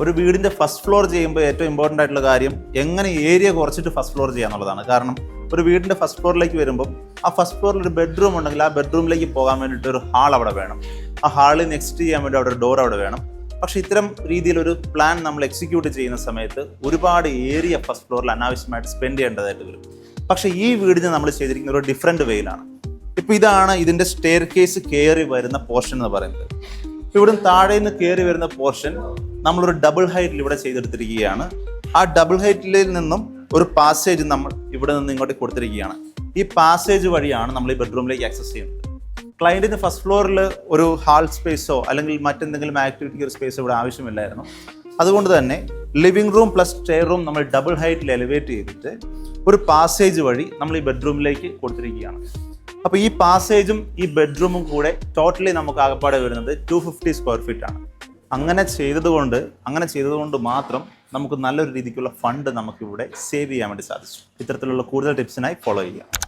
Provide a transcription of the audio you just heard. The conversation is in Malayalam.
ഒരു വീടിന്റെ ഫസ്റ്റ് ഫ്ലോർ ചെയ്യുമ്പോൾ ഏറ്റവും ഇമ്പോർട്ടന്റ് ആയിട്ടുള്ള കാര്യം എങ്ങനെ ഏരിയ കുറച്ചിട്ട് ഫസ്റ്റ് ഫ്ലോർ ചെയ്യുക എന്നുള്ളതാണ് കാരണം ഒരു വീടിന്റെ ഫസ്റ്റ് ഫ്ലോറിലേക്ക് വരുമ്പോൾ ആ ഫസ്റ്റ് ഫ്ലോറിൽ ഒരു ബെഡ്റൂം ഉണ്ടെങ്കിൽ ആ ബെഡ്റൂമിലേക്ക് പോകാൻ വേണ്ടിയിട്ട് ഒരു ഹാൾ അവിടെ വേണം. ആ ഹാളിൽ നെക്സ്റ്റ് ചെയ്യാൻ വേണ്ടി അവിടെ ഒരു ഡോർ അവിടെ വേണം. പക്ഷേ ഇത്തരം രീതിയിൽ ഒരു പ്ലാൻ നമ്മൾ എക്സിക്യൂട്ട് ചെയ്യുന്ന സമയത്ത് ഒരുപാട് ഏരിയ ഫസ്റ്റ് ഫ്ലോറിൽ അനാവശ്യമായിട്ട് സ്പെൻഡ് ചെയ്യേണ്ടതായിട്ട് വരും. പക്ഷേ ഈ വീടിന് നമ്മൾ ചെയ്തിരിക്കുന്ന ഒരു ഡിഫറെന്റ് വേയിലാണ് ഇപ്പോൾ ഇതാണ് ഇതിന്റെ സ്റ്റെയർ കേസ് കയറി വരുന്ന പോർഷൻ എന്ന് പറയുന്നത്. ഇവിടുന്ന് താഴെ നിന്ന് കയറി വരുന്ന പോർഷൻ നമ്മളൊരു ഡബിൾ ഹൈറ്റിൽ ഇവിടെ ചെയ്തെടുത്തിരിക്കുകയാണ്. ആ ഡബിൾ ഹൈറ്റിൽ നിന്നും ഒരു പാസേജ് നമ്മൾ ഇവിടെ നിന്ന് ഇങ്ങോട്ട് കൊടുത്തിരിക്കുകയാണ്. ഈ പാസേജ് വഴിയാണ് നമ്മൾ ഈ ബെഡ്റൂമിലേക്ക് ആക്സസ് ചെയ്യുന്നത്. ക്ലയന്റിന് ഫസ്റ്റ് ഫ്ലോറിൽ ഒരു ഹാൾ സ്പേസോ അല്ലെങ്കിൽ മറ്റെന്തെങ്കിലും ആക്ടിവിറ്റിക്ക് ഒരു സ്പേസോ ഇവിടെ ആവശ്യമില്ലായിരുന്നു. അതുകൊണ്ട് തന്നെ living room plus stay room നമ്മൾ ഡബിൾ ഹൈറ്റിൽ എലിവേറ്റ് ചെയ്തിട്ട് ഒരു പാസേജ് വഴി നമ്മൾ ഈ ബെഡ്റൂമിലേക്ക് കൊടുത്തിരിക്കുകയാണ്. അപ്പോൾ ഈ പാസേജും ഈ ബെഡ്റൂമും കൂടെ ടോട്ടലി നമുക്ക് ആകപ്പാടെ വരുന്നത് ടു ഫിഫ്റ്റി സ്ക്വയർ ഫീറ്റ് ആണ്. അങ്ങനെ ചെയ്തതുകൊണ്ട് അങ്ങനെ ചെയ്തതുകൊണ്ട് മാത്രം നമുക്ക് നല്ലൊരു രീതിക്കുള്ള ഫണ്ട് നമുക്കിവിടെ സേവ് ചെയ്യാൻ വേണ്ടി സാധിച്ചു. ഇത്തരത്തിലുള്ള കൂടുതൽ ടിപ്സിനായി ഫോളോ ചെയ്യാം